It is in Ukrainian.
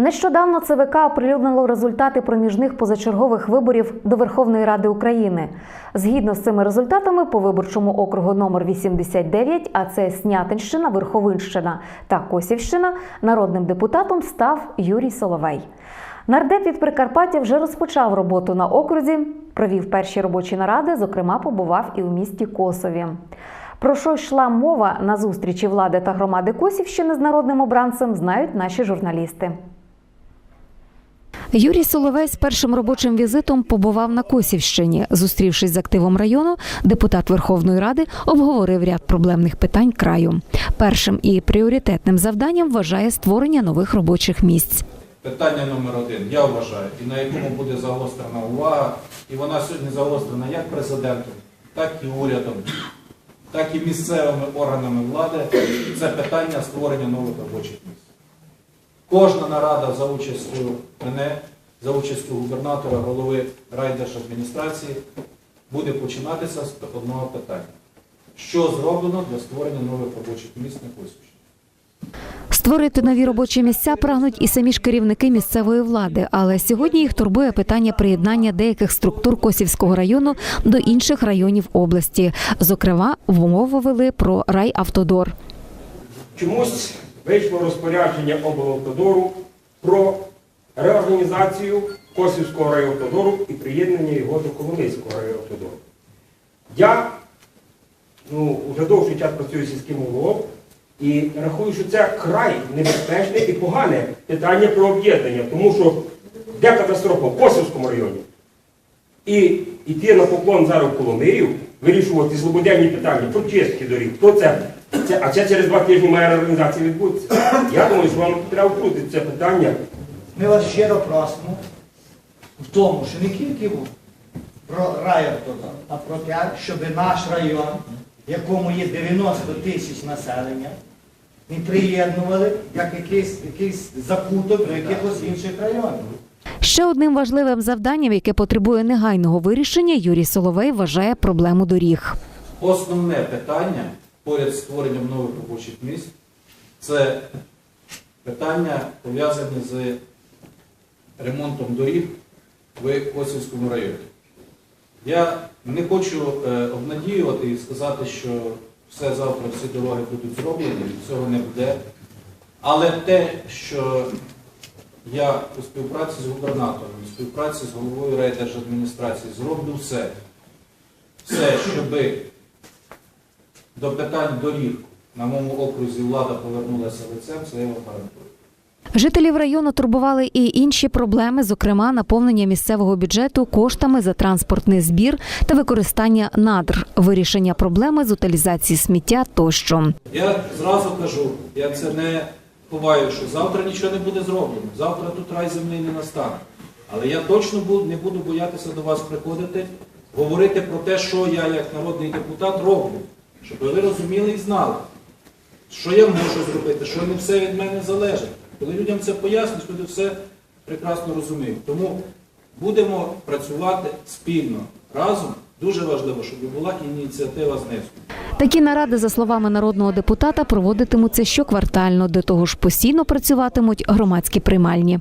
Нещодавно ЦВК оприлюднило результати проміжних позачергових виборів до Верховної Ради України. Згідно з цими результатами, по виборчому округу номер 89, а це Снятинщина, Верховинщина та Косівщина, народним депутатом став Юрій Соловей. Нардеп від Прикарпаття вже розпочав роботу на окрузі, провів перші робочі наради, зокрема, побував і у місті Косові. Про що йшла мова на зустрічі влади та громади Косівщини з народним обранцем, знають наші журналісти. Юрій Соловей з першим робочим візитом побував на Косівщині. Зустрівшись з активом району, депутат Верховної Ради обговорив ряд проблемних питань краю. Першим і пріоритетним завданням вважає створення нових робочих місць. Питання номер один, я вважаю, і на якому буде загострена увага, і вона сьогодні загострена як президентом, так і урядом, так і місцевими органами влади. Це питання створення нових робочих місць. Кожна нарада за участю мене, за участю губернатора, голови райдержадміністрації буде починатися з одного питання. Що зроблено для створення нових робочих місць на Косівщині? Створити нові робочі місця прагнуть і самі ж керівники місцевої влади, але сьогодні їх турбує питання приєднання деяких структур Косівського району до інших районів області. Зокрема, в умову вели про райавтодор. Чомусь вийшло розпорядження облавтодору про реорганізацію Косівського райавтодору і приєднання його до Коломийського райавтодору. Я ну, вже довший час працюю сільським головом і рахую, що це край небезпечне і погане питання про об'єднання, тому що де катастрофа в Косівському районі. І йти на поклон зараз в Коломию, вирішувати злободенні питання про чистки доріг, про це. це. А це через два тижні має реорганізація відбутися. Я думаю, що вам треба вкрутити це питання. Ми вас щиро просимо в тому, що не тільки про райавтодор, а про те, щоб наш район, в якому є 90 тисяч населення, не приєднували як якийсь, якийсь закуток до якихось інших районів. Ще одним важливим завданням, яке потребує негайного вирішення, Юрій Соловей вважає проблему доріг. Основне питання поряд з створенням нових робочих місць це питання пов'язані з ремонтом доріг в Косівському районі. Я не хочу е, обнадіювати і сказати, що все завтра, всі дороги будуть зроблені, цього не буде. Але те, що я у співпраці з губернатором, у співпраці з головою райдержадміністрації зроблю все, все, щоби до питань доріг на моєму окрузі влада повернулася лицем, це я вам гарантую. Жителів району турбували і інші проблеми, зокрема наповнення місцевого бюджету коштами за транспортний збір та використання надр, вирішення проблеми з утилізації сміття тощо. Я зразу кажу, я це не ховаю, що завтра нічого не буде зроблено. Завтра тут рай землі не настане. Але я точно не буду боятися до вас приходити, говорити про те, що я як народний депутат роблю, щоб ви розуміли і знали, що я можу зробити, що не все від мене залежить. Коли людям це пояснюють, люди все прекрасно розуміють. Тому будемо працювати спільно разом. Дуже важливо, щоб була ініціатива знизу. Такі наради, за словами народного депутата, проводитимуться щоквартально. До того ж, постійно працюватимуть громадські приймальні.